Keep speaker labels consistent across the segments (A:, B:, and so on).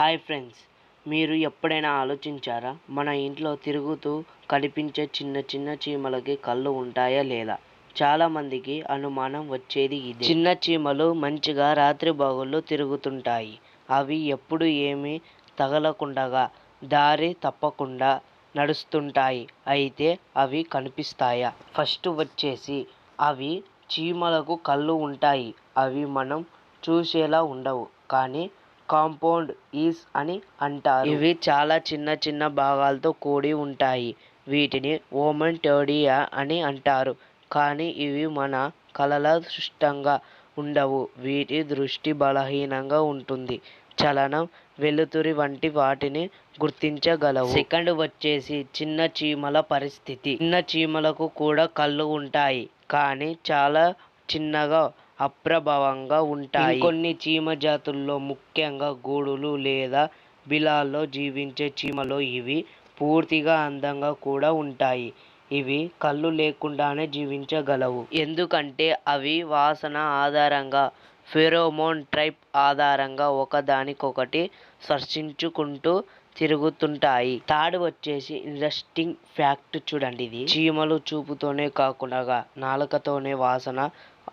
A: Hi friends మీరు ఎప్పుడైనా ఆలోచించారా మన ఇంట్లో తిరుగుతూ కనిపించే చిన్న చిన్న చీమలకి కళ్ళు ఉంటాయా లేదా? చాలామందికి అనుమానం వచ్చేది ఇది. చిన్న చీమలు మంచిగా రాత్రి బాగుల్లో తిరుగుతుంటాయి. అవి ఎప్పుడు ఏమీ తగలకుండగా దారి తప్పకుండా నడుస్తుంటాయి. అయితే అవి కనిపిస్తాయా? ఫస్ట్ వచ్చేసి అవి చీమలకు కళ్ళు ఉంటాయి. అవి మనం చూసేలా ఉండవు. కానీ కాంపౌండ్ ఈస్ అని అంటారు. ఇవి చాలా చిన్న చిన్న భాగాలతో కూడి ఉంటాయి. వీటిని ఓమంటోడియా అని అంటారు. కానీ ఇవి మన కలల సృష్టంగా ఉండవు. వీటి దృష్టి బలహీనంగా ఉంటుంది. చలనం వెలుతురి వంటి వాటిని గుర్తించగలవు. సెకండ్ వచ్చేసి చిన్న చీమల పరిస్థితి. చిన్న చీమలకు కూడా కళ్ళు ఉంటాయి. కానీ చాలా చిన్నగా అప్రభావంగా ఉంటాయి. కొన్ని చీమ జాతుల్లో ముఖ్యంగా గూడులు లేదా బిలాల్లో జీవించే చీమలో ఇవి పూర్తిగా అందంగా కూడా ఉంటాయి. ఇవి కళ్ళు లేకుండానే జీవించగలవు. ఎందుకంటే అవి వాసన ఆధారంగా ఫెరోమోన్ ట్రైప్ ఆధారంగా ఒకదానికొకటి స్పర్శించుకుంటూ తిరుగుతుంటాయి. థర్డ్ వచ్చేసి ఇంట్రెస్టింగ్ ఫ్యాక్ట్ చూడండి ఇది. చీమలు చూపుతోనే కాకుండా నాలుకతోనే వాసన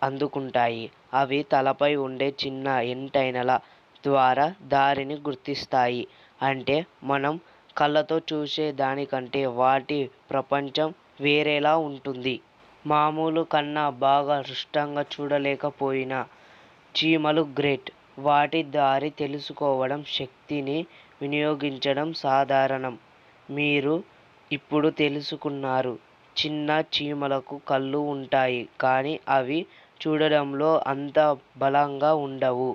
A: అందుకుంటాయి. అవి తలపై ఉండే చిన్న ఎంటైనల ద్వారా దారిని గుర్తిస్తాయి. అంటే మనం కళ్ళతో చూసే దానికంటే వాటి ప్రపంచం వేరేలా ఉంటుంది. మామూలు కన్నా బాగా స్పష్టంగా చూడలేకపోయినా చీమలు గ్రేట్. వాటి దారి తెలుసుకోవడం శక్తిని వినియోగించడం సాధారణం. మీరు ఇప్పుడు తెలుసుకున్నారు. చిన్న చీమలకు కళ్ళు ఉంటాయి కానీ అవి చూడడంలో అంత బలంగా ఉండవు.